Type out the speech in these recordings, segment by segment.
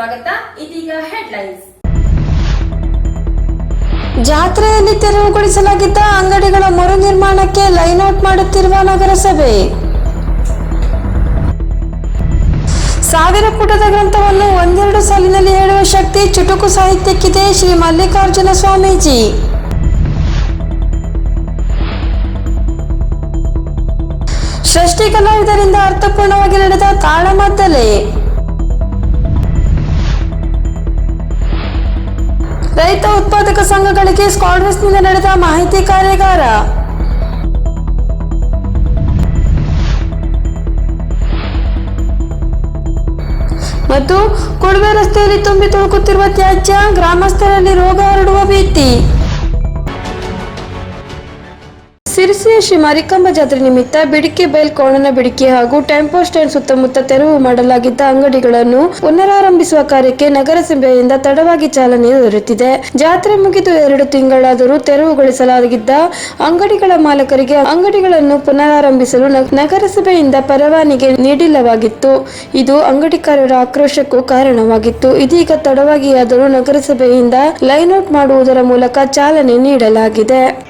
ಸ್ವಾಗತ. ಇದೀಗ ಹೆಡ್ಲೈನ್ಸ್ ಜಾತ್ರೆಯಲ್ಲಿ ತೆರವುಗೊಳಿಸಲಾಗಿದ್ದ ಅಂಗಡಿಗಳ ಮರು ನಿರ್ಮಾಣಕ್ಕೆ ಲೈನ್ಔಟ್ ಮಾಡುತ್ತಿರುವ ನಗರಸಭೆ. ಸಾವಿರ ಪುಟದ ಗ್ರಂಥವನ್ನು ಒಂದೆರಡು ಸಾಲಿನಲ್ಲಿ ಹೇಳುವ ಶಕ್ತಿ ಚುಟುಕು ಸಾಹಿತ್ಯಕ್ಕಿದೆ ಶ್ರೀ ಮಲ್ಲಿಕಾರ್ಜುನ ಸ್ವಾಮೀಜಿ. ಸೃಷ್ಟಿ ಕಲಾವಿದರಿಂದ ಅರ್ಥಪೂರ್ಣವಾಗಿ ನಡೆದ ತಾಳಮದ್ದಲೆ. ರೈತ ಉತ್ಪಾದಕ ಸಂಘಗಳಿಗೆ ಸ್ಕಾಡ್ರಸ್ನಿಂದ ನಡೆದ ಮಾಹಿತಿ ಕಾರ್ಯಾಗಾರ. ಮತ್ತು ಕೊಡುವೆ ರಸ್ತೆಯಲ್ಲಿ ತುಂಬಿ ತುಳುಕುತ್ತಿರುವ ತ್ಯಾಜ್ಯ, ಗ್ರಾಮಸ್ಥರಲ್ಲಿ ರೋಗ ಹರಡುವ ಭೀತಿ. ಸಿರಿಸಿಯ ಶ್ರೀ ಮಾರಿಕಾಂಬ ಜಾತ್ರೆ ನಿಮಿತ್ತ ಬಿಡಿಕೆ ಬೈಲ್ ಕೋಣನ ಬಿಡಿಕೆ ಹಾಗೂ ಟೆಂಪೋ ಸ್ಟ್ಯಾಂಡ್ ಸುತ್ತಮುತ್ತ ತೆರವು ಮಾಡಲಾಗಿದ್ದ ಅಂಗಡಿಗಳನ್ನು ಪುನರಾರಂಭಿಸುವ ಕಾರ್ಯಕ್ಕೆ ನಗರಸಭೆಯಿಂದ ತಡವಾಗಿ ಚಾಲನೆ ದೊರೆತಿದೆ. ಜಾತ್ರೆ ಮುಗಿದು ಎರಡು ತಿಂಗಳಾದರೂ ತೆರವುಗೊಳಿಸಲಾಗಿದ್ದ ಅಂಗಡಿಗಳ ಮಾಲಕರಿಗೆ ಅಂಗಡಿಗಳನ್ನು ಪುನರಾರಂಭಿಸಲು ನಗರಸಭೆಯಿಂದ ಪರವಾನಿಗೆ ನೀಡಿಲ್ಲವಾಗಿತ್ತು. ಇದು ಅಂಗಡಿಕಾರರ ಆಕ್ರೋಶಕ್ಕೂ ಕಾರಣವಾಗಿತ್ತು. ಇದೀಗ ತಡವಾಗಿಯಾದರೂ ನಗರಸಭೆಯಿಂದ ಲೈನ್ಔಟ್ ಮಾಡುವುದರ ಮೂಲಕ ಚಾಲನೆ ನೀಡಲಾಗಿದೆ.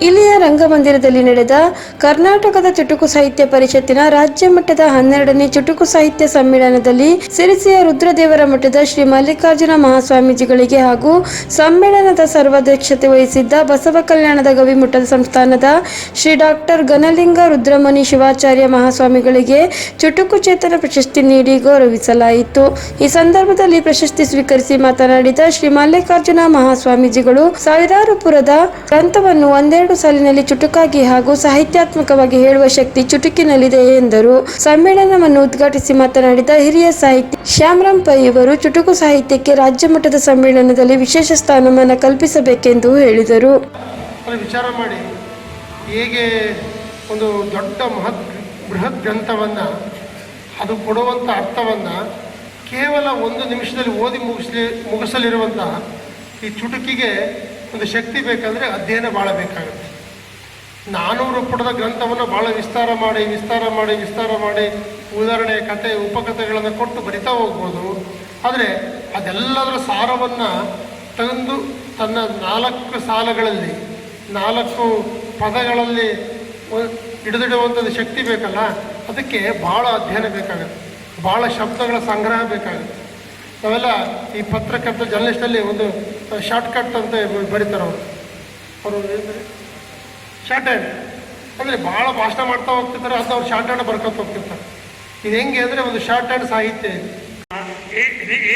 ಇಲ್ಲಿಯ ರಂಗಮಂದಿರದಲ್ಲಿ ನಡೆದ ಕರ್ನಾಟಕದ ಚುಟುಕು ಸಾಹಿತ್ಯ ಪರಿಷತ್ತಿನ ರಾಜ್ಯ ಮಟ್ಟದ ಹನ್ನೆರಡನೇ ಚುಟುಕು ಸಾಹಿತ್ಯ ಸಮ್ಮೇಳನದಲ್ಲಿ ಸಿರಿಸಿಯ ರುದ್ರದೇವರ ಮಠದ ಶ್ರೀ ಮಲ್ಲಿಕಾರ್ಜುನ ಮಹಾಸ್ವಾಮೀಜಿಗಳಿಗೆ ಹಾಗೂ ಸಮ್ಮೇಳನದ ಸರ್ವಾಧ್ಯಕ್ಷತೆ ವಹಿಸಿದ್ದ ಬಸವ ಕಲ್ಯಾಣದ ಗವಿಮಠದ ಸಂಸ್ಥಾನದ ಶ್ರೀ ಡಾಕ್ಟರ್ ಗಣಲಿಂಗ ರುದ್ರಮುನಿ ಶಿವಾಚಾರ್ಯ ಮಹಾಸ್ವಾಮಿಗಳಿಗೆ ಚುಟುಕು ಚೇತನ ಪ್ರಶಸ್ತಿ ನೀಡಿ ಗೌರವಿಸಲಾಯಿತು. ಈ ಸಂದರ್ಭದಲ್ಲಿ ಪ್ರಶಸ್ತಿ ಸ್ವೀಕರಿಸಿ ಮಾತನಾಡಿದ ಶ್ರೀ ಮಲ್ಲಿಕಾರ್ಜುನ ಮಹಾಸ್ವಾಮೀಜಿಗಳು ಸಾವಿರಾರು ಪುರದ ಗ್ರಂಥವನ್ನು ಒಂದೆರಡು ಸಾಲಿನಲ್ಲಿ ಚುಟುಕಾಗಿ ಹಾಗೂ ಸಾಹಿತ್ಯಾತ್ಮಕವಾಗಿ ಹೇಳುವ ಶಕ್ತಿ ಚುಟುಕಿನಲ್ಲಿದೆ ಎಂದರು. ಸಮ್ಮೇಳನವನ್ನು ಉದ್ಘಾಟಿಸಿ ಮಾತನಾಡಿದ ಹಿರಿಯ ಸಾಹಿತಿ ಶ್ಯಾಮರಾಮ್ ಪೈ ಇವರು ಚುಟುಕು ಸಾಹಿತ್ಯಕ್ಕೆ ರಾಜ್ಯ ಮಟ್ಟದ ಸಮ್ಮೇಳನದಲ್ಲಿ ವಿಶೇಷ ಸ್ಥಾನಮಾನ ಕಲ್ಪಿಸಬೇಕೆಂದು ಹೇಳಿದರು. ವಿಚಾರ ಮಾಡಿ, ಹೇಗೆ ಒಂದು ದೊಡ್ಡ ಮಹತ್ ಬೃಹತ್ ಗ್ರಂಥವನ್ನು, ಅದು ಕೊಡುವಂಥ ಅರ್ಥವನ್ನು ಕೇವಲ ಒಂದು ನಿಮಿಷದಲ್ಲಿ ಓದಿ ಮುಗಿಸಲಿ, ಮುಗಿಸಲಿರುವಂತಹ ಈ ಚುಟುಕಿಗೆ ಒಂದು ಶಕ್ತಿ ಬೇಕಂದರೆ ಅಧ್ಯಯನ ಭಾಳ ಬೇಕಾಗುತ್ತೆ. ನಾನೂರು ಪುಟದ ಗ್ರಂಥವನ್ನು ಭಾಳ ವಿಸ್ತಾರ ಮಾಡಿ ವಿಸ್ತಾರ ಮಾಡಿ ವಿಸ್ತಾರ ಮಾಡಿ ಉದಾಹರಣೆ, ಕತೆ, ಉಪಕಥೆಗಳನ್ನು ಕೊಟ್ಟು ಬರಿತಾ ಹೋಗ್ಬೋದು. ಆದರೆ ಅದೆಲ್ಲದರ ಸಾರವನ್ನು ತಂದು ತನ್ನ ನಾಲ್ಕು ಸಾಲಗಳಲ್ಲಿ, ನಾಲ್ಕು ಪದಗಳಲ್ಲಿ ಹಿಡಿದಿಡುವಂಥದ್ದು ಶಕ್ತಿ ಬೇಕಲ್ಲ, ಅದಕ್ಕೆ ಭಾಳ ಅಧ್ಯಯನ ಬೇಕಾಗುತ್ತೆ. ಭಾಳ ಶಬ್ದಗಳ ಸಂಗ್ರಹ ಬೇಕಾಗುತ್ತೆ. ನಾವೆಲ್ಲ ಈ ಪತ್ರಕರ್ತ ಜರ್ನಲಿಸ್ಟಲ್ಲಿ ಒಂದು ಶಾರ್ಟ್ಕಟ್ ಅಂತ ಬರೀತಾರೆ ಅವರು. ಅವರು ಶಾರ್ಟ್ ಹ್ಯಾಂಡ್ ಅಂದರೆ ಭಾಳ ಭಾಷಣ ಮಾಡ್ತಾ ಹೋಗ್ತಿರ್ತಾರೆ ಅದು ಅವ್ರು ಶಾರ್ಟ್ ಹ್ಯಾಂಡ್ ಬರ್ಕೊತ ಹೋಗ್ತಿರ್ತಾರೆ. ಇದು ಹೆಂಗೆ ಅಂದರೆ ಒಂದು ಶಾರ್ಟ್ ಹ್ಯಾಂಡ್ ಸಾಹಿತ್ಯ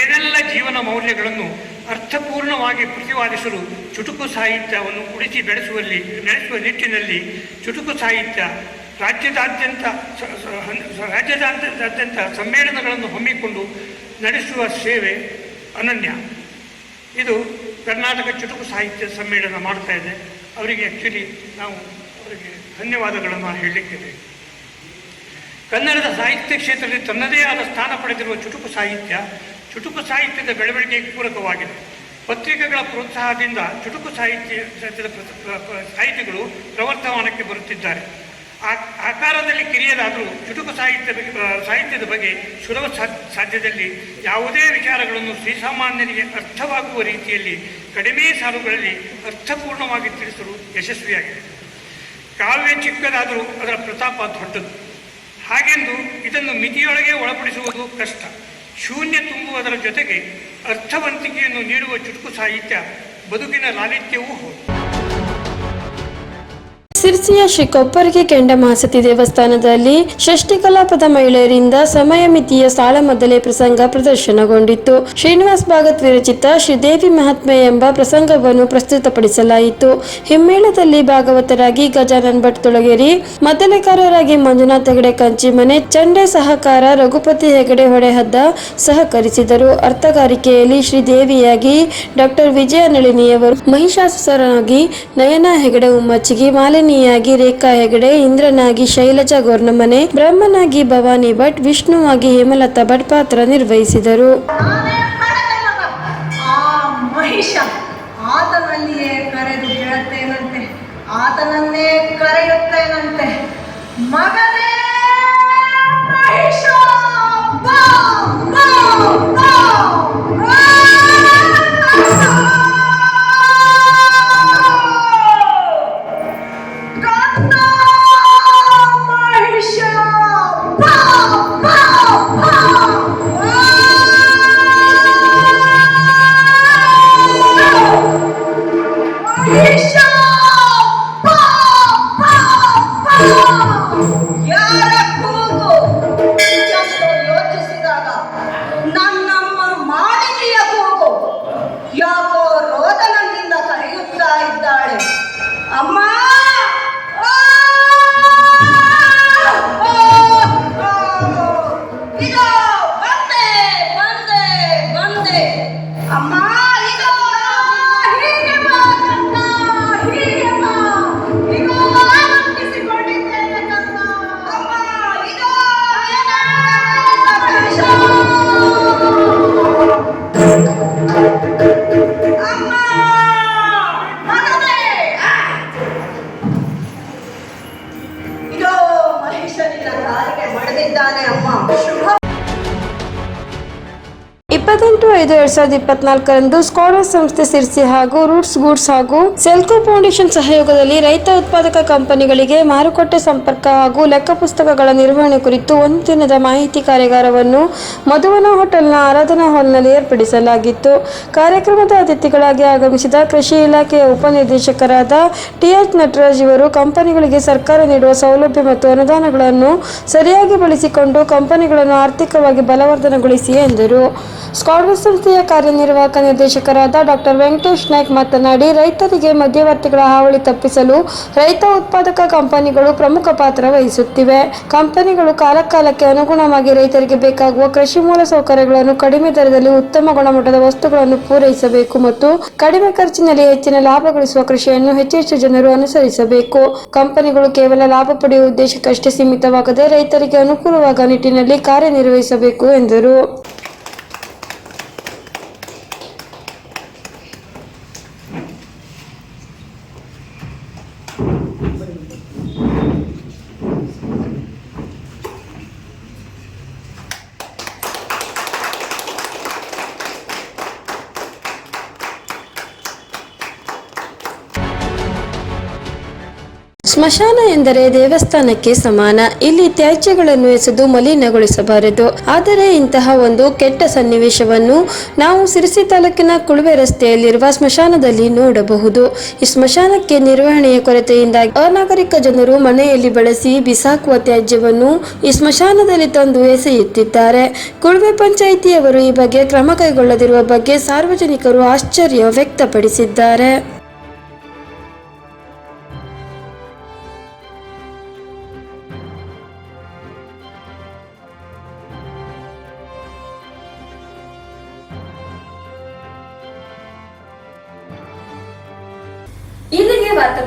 ಏನೆಲ್ಲ ಜೀವನ ಮೌಲ್ಯಗಳನ್ನು ಅರ್ಥಪೂರ್ಣವಾಗಿ ಪ್ರತಿಪಾದಿಸಲು ಚುಟುಕು ಸಾಹಿತ್ಯವನ್ನು ಉಳಿಸಿ ಬೆಳೆಸುವಲ್ಲಿ, ಬೆಳೆಸುವ ನಿಟ್ಟಿನಲ್ಲಿ ಚುಟುಕು ಸಾಹಿತ್ಯ ರಾಜ್ಯದಾದ್ಯಂತ ರಾಜ್ಯದಾದ್ಯಂತ ಸಮ್ಮೇಳನಗಳನ್ನು ಹಮ್ಮಿಕೊಂಡು ನಡೆಸುವ ಸೇವೆ ಅನನ್ಯ. ಇದು ಕರ್ನಾಟಕ ಚುಟುಕು ಸಾಹಿತ್ಯ ಸಮ್ಮೇಳನ ಮಾಡ್ತಾ ಇದೆ. ಅವರಿಗೆ ಆ್ಯಕ್ಚುಲಿ ನಾವು ಅವರಿಗೆ ಧನ್ಯವಾದಗಳನ್ನು ಹೇಳಲಿಕ್ಕಿದೆ. ಕನ್ನಡದ ಸಾಹಿತ್ಯ ಕ್ಷೇತ್ರದಲ್ಲಿ ತನ್ನದೇ ಆದ ಸ್ಥಾನ ಪಡೆದಿರುವ ಚುಟುಕು ಸಾಹಿತ್ಯ, ಚುಟುಕು ಸಾಹಿತ್ಯದ ಬೆಳವಣಿಗೆಗೆ ಪೂರಕವಾಗಿದೆ. ಪತ್ರಿಕೆಗಳ ಪ್ರೋತ್ಸಾಹದಿಂದ ಚುಟುಕು ಸಾಹಿತ್ಯ, ಸಾಹಿತ್ಯದ ಸಾಹಿತಿಗಳು ಪ್ರವರ್ತಮಾನಕ್ಕೆ ಬರುತ್ತಿದ್ದಾರೆ. ಆಕಾರದಲ್ಲಿ ಕಿರಿಯದಾದರೂ ಚುಟುಕು ಸಾಹಿತ್ಯ ಸಾಹಿತ್ಯದ ಬಗ್ಗೆ ಸುಲಭ ಸಾಧ್ಯದಲ್ಲಿ ಯಾವುದೇ ವಿಚಾರಗಳನ್ನು ಶ್ರೀಸಾಮಾನ್ಯರಿಗೆ ಅರ್ಥವಾಗುವ ರೀತಿಯಲ್ಲಿ ಕಡಿಮೆ ಸಾಲುಗಳಲ್ಲಿ ಅರ್ಥಪೂರ್ಣವಾಗಿ ತಿಳಿಸಲು ಯಶಸ್ವಿಯಾಗಿದೆ. ಕಾವ್ಯ ಚಿಕ್ಕದಾದರೂ ಅದರ ಪ್ರತಾಪ ದೊಡ್ಡದು. ಹಾಗೆಂದು ಇದನ್ನು ಮಿತಿಯೊಳಗೆ ಒಳಪಡಿಸುವುದು ಕಷ್ಟ. ಶೂನ್ಯ ತುಂಬುವುದರ ಜೊತೆಗೆ ಅರ್ಥವಂತಿಕೆಯನ್ನು ನೀಡುವ ಚುಟುಕು ಸಾಹಿತ್ಯ ಬದುಕಿನ ಲಾಲಿತ್ಯವೂ ಹೌದು. ಸಿರ್ಸಿಯ ಶ್ರೀ ಕೊಪ್ಪರಿಗೆ ಕೆಂಡ ಮಹಾಸತಿ ದೇವಸ್ಥಾನದಲ್ಲಿ ಷಷ್ಠಿ ಕಲಾಪದ ಮಹಿಳೆಯರಿಂದ ಸಮಯ ಮಿತಿಯ ತಾಳಮದ್ದಲೆ ಪ್ರಸಂಗ ಪ್ರದರ್ಶನಗೊಂಡಿತ್ತು. ಶ್ರೀನಿವಾಸ್ ಭಾಗತ್ ವಿರಚಿತ ಶ್ರೀದೇವಿ ಮಹಾತ್ಮೆ ಎಂಬ ಪ್ರಸಂಗವನ್ನು ಪ್ರಸ್ತುತಪಡಿಸಲಾಯಿತು. ಹಿಮ್ಮೇಳದಲ್ಲಿ ಭಾಗವತರಾಗಿ ಗಜಾನನ್ ಭಟ್ ತೊಳಗೇರಿ ಮದ್ದಲೆಕಾರರಾಗಿ ಮಂಜುನಾಥ್ ಹೆಗಡೆ ಕಂಚಿಮನೆ, ಚಂಡೆ ಸಹಕಾರ ರಘುಪತಿ ಹೆಗಡೆ ಹೊಡೆಹದ್ದ ಸಹಕರಿಸಿದರು. ಅರ್ಥಗಾರಿಕೆಯಲ್ಲಿ ಶ್ರೀದೇವಿಯಾಗಿ ಡಾಕ್ಟರ್ ವಿಜಯ ನಳಿನಿಯವರು ಮಹಿಷಾಸುರನಾಗಿ ನಯನ ಹೆಗಡೆ ಉಮ್ಮಚ್ಚಿಗಿ ಮಾಲಿನಿಯಾಗಿ ರೇಖಾ ಹೆಗಡೆ, ಇಂದ್ರನಾಗಿ ಶೈಲಜಾ ಗೊರ್ನಮನೆ, ಬ್ರಹ್ಮನಾಗಿ ಭವಾನಿ ಭಟ್, ವಿಷ್ಣುವಾಗಿ ಹೇಮಲತಾ ಭಟ್ ಪಾತ್ರ ನಿರ್ವಹಿಸಿದರು. ಆತನಲ್ಲಿಯೇ ಕರೆದು ಆತನನ್ನೇ ಕರೆಯುತ್ತೇನಂತೆ? ಮಗನೇ ಮಹಿಷ Ja! ja. ಐದು, ಎರಡ್ ಸಾವಿರದ ಇಪ್ಪತ್ನಾಲ್ಕರಂದು ಸ್ಕಾಲರ್ ಸಂಸ್ಥೆ ಸಿರ್ಸಿ ಹಾಗೂ ರೂಟ್ಸ್ ಗೂಡ್ಸ್ ಹಾಗೂ ಸೆಲ್ಕೋ ಫೌಂಡೇಶನ್ ಸಹಯೋಗದಲ್ಲಿ ರೈತ ಉತ್ಪಾದಕ ಕಂಪನಿಗಳಿಗೆ ಮಾರುಕಟ್ಟೆ ಸಂಪರ್ಕ ಹಾಗೂ ಲೆಕ್ಕ ಪುಸ್ತಕಗಳ ನಿರ್ವಹಣೆ ಕುರಿತು ಒಂದು ದಿನದ ಮಾಹಿತಿ ಕಾರ್ಯಾಗಾರವನ್ನು ಮಧುವನ ಹೋಟೆಲ್ನ ಆರಾಧನಾ ಹಾಲ್ನಲ್ಲಿ ಏರ್ಪಡಿಸಲಾಗಿತ್ತು. ಕಾರ್ಯಕ್ರಮದ ಅತಿಥಿಗಳಾಗಿ ಆಗಮಿಸಿದ ಕೃಷಿ ಇಲಾಖೆಯ ಉಪನಿರ್ದೇಶಕರಾದ ಟಿಎಚ್ ನಟರಾಜ್ ಇವರು ಕಂಪನಿಗಳಿಗೆ ಸರ್ಕಾರ ನೀಡುವ ಸೌಲಭ್ಯ ಮತ್ತು ಅನುದಾನಗಳನ್ನು ಸರಿಯಾಗಿ ಬಳಸಿಕೊಂಡು ಕಂಪನಿಗಳನ್ನು ಆರ್ಥಿಕವಾಗಿ ಬಲವರ್ಧನೆಗೊಳಿಸಿ ಎಂದರು. ಸ್ಕಾಡ್ವೆಸ್ ಸಂಸ್ಥೆಯ ಕಾರ್ಯನಿರ್ವಾಹಕ ನಿರ್ದೇಶಕರಾದ ಡಾಕ್ಟರ್ ವೆಂಕಟೇಶ್ ನಾಯ್ಕ್ ಮಾತನಾಡಿ, ರೈತರಿಗೆ ಮಧ್ಯವರ್ತಿಗಳ ಹಾವಳಿ ತಪ್ಪಿಸಲು ರೈತ ಉತ್ಪಾದಕ ಕಂಪನಿಗಳು ಪ್ರಮುಖ ಪಾತ್ರ ವಹಿಸುತ್ತಿವೆ. ಕಂಪನಿಗಳು ಕಾಲಕಾಲಕ್ಕೆ ಅನುಗುಣವಾಗಿ ರೈತರಿಗೆ ಬೇಕಾಗುವ ಕೃಷಿ ಮೂಲ ಸೌಕರ್ಯಗಳನ್ನು ಕಡಿಮೆ ದರದಲ್ಲಿ ಉತ್ತಮ ಗುಣಮಟ್ಟದ ವಸ್ತುಗಳನ್ನು ಪೂರೈಸಬೇಕು ಮತ್ತು ಕಡಿಮೆ ಖರ್ಚಿನಲ್ಲಿ ಹೆಚ್ಚಿನ ಲಾಭ ಗಳಿಸುವ ಕೃಷಿಯನ್ನು ಹೆಚ್ಚೆಚ್ಚು ಹೆಚ್ಚು ಜನರು ಅನುಸರಿಸಬೇಕು. ಕಂಪನಿಗಳು ಕೇವಲ ಲಾಭ ಪಡೆಯುವ ಉದ್ದೇಶಕ್ಕಷ್ಟೇ ಸೀಮಿತವಾಗದೆ ರೈತರಿಗೆ ಅನುಕೂಲವಾಗುವ ನಿಟ್ಟಿನಲ್ಲಿ ಕಾರ್ಯನಿರ್ವಹಿಸಬೇಕು ಎಂದರು. ಸ್ಮಶಾನ ಎಂದರೆ ದೇವಸ್ಥಾನಕ್ಕೆ ಸಮಾನ. ಇಲ್ಲಿ ತ್ಯಾಜ್ಯಗಳನ್ನು ಎಸೆದು ಮಲಿನಗೊಳಿಸಬಾರದು. ಆದರೆ ಇಂತಹ ಒಂದು ಕೆಟ್ಟ ಸನ್ನಿವೇಶವನ್ನು ನಾವು ಸಿರಿಸಿ ತಾಲೂಕಿನ ಕುಳುವೆ ರಸ್ತೆಯಲ್ಲಿರುವ ಸ್ಮಶಾನದಲ್ಲಿ ನೋಡಬಹುದು. ಈ ಸ್ಮಶಾನಕ್ಕೆ ನಿರ್ವಹಣೆಯ ಕೊರತೆಯಿಂದಾಗಿ ಅನಾಗರಿಕ ಜನರು ಮನೆಯಲ್ಲಿ ಬಳಸಿ ಬಿಸಾಕುವ ತ್ಯಾಜ್ಯವನ್ನು ಈ ಸ್ಮಶಾನದಲ್ಲಿ ತಂದು ಎಸೆಯುತ್ತಿದ್ದಾರೆ. ಕುಳುವೆ ಪಂಚಾಯಿತಿಯವರು ಈ ಬಗ್ಗೆ ಕ್ರಮ ಕೈಗೊಳ್ಳದಿರುವ ಬಗ್ಗೆ ಸಾರ್ವಜನಿಕರು ಆಶ್ಚರ್ಯ ವ್ಯಕ್ತಪಡಿಸಿದ್ದಾರೆ.